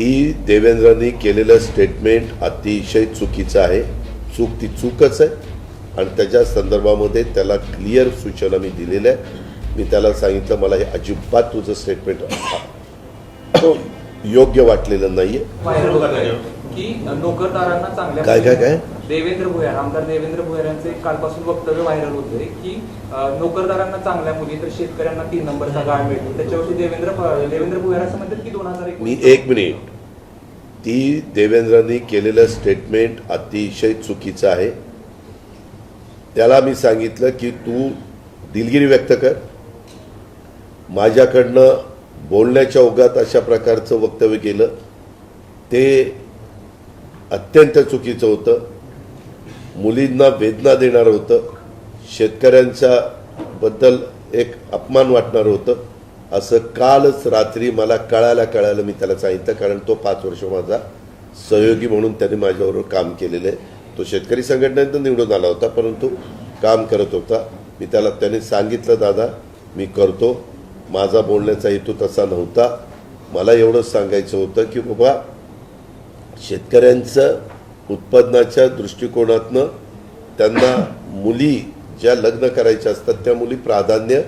ती देवेंद्रांनी केलेलं स्टेटमेंट अतिशय चुकीचं आहे. चूक ती चूकच आहे. आणि त्याच्या संदर्भामध्ये त्याला क्लिअर सूचना मी दिलेल्या आहे मी त्याला सांगितलं मला हे अजिबात तुझं स्टेटमेंट योग्य वाटलेलं नाही आहे की नोकरदारांना चांगल्या काय, काय, काय? देवेंद्र भुयार आमदार देवेंद्र भुयार यांचे कालपासून वक्तव्य व्हायरल होतंय की नोकरदारांना चांगल्या मुली तर शेतकऱ्यांना तीन नंबरचा गाळ मिळतो. त्याच्यावरती देवेंद्र देवेंद्र भुयार असं म्हणतात की दोन हजार मी एक मिनिट. ती देवेंद्रांनी केलेलं स्टेटमेंट अतिशय चुकीचं आहे. त्याला मी सांगितलं की तू दिलगिरी व्यक्त कर. माझ्याकडनं बोलण्याच्या ओघात अशा प्रकारचं वक्तव्य केलं. ते अत्यंत चुकीचं होतं. मुलींना वेदना देणारं होतं. शेतकऱ्यांच्या बद्दल एक अपमान वाटणारं होतं. असं कालच रात्री मला कळायला कळायला मी त्याला सांगितलं कारण तो पाच वर्ष माझा सहयोगी म्हणून त्याने माझ्याबरोबर काम केलेलं आहे. तो शेतकरी संघटनेतून निवडून आला होता परंतु काम करत होता. मी त्याला त्याने सांगितलं दादा मी करतो. माझा बोलण्याचा हेतू तसा नव्हता. मला एवढंच सांगायचं होतं की बाबा शेतकऱ्यांचं उत्पादनाच्या दृष्टिकोनातनं त्यांना मुली ज्या लग्न करायच्या असतात त्या मुली प्राधान्य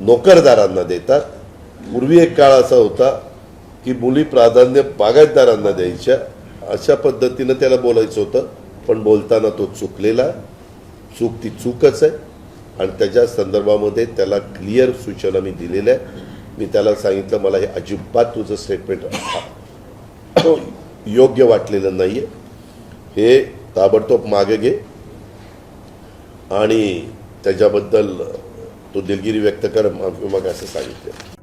नोकरदारांना देतात. पूर्वी एक काळ असा होता की मुली प्राधान्य बागायतदारांना द्यायच्या. अशा पद्धतीनं त्याला बोलायचं होतं पण बोलताना तो चुकलेला चूक ती चूकच आहे. आणि त्याच्या संदर्भामध्ये त्याला क्लिअर सूचना मी दिलेल्या आहे मी त्याला सांगितलं मला हे अजिबात तुझं स्टेटमेंट योग्य वाटलेलं नाही आहे हे ताबडतोब मागे घे. आणि त्याच्याबद्दल तो दिलगिरी व्यक्त कर मग मग असं सांगितलं.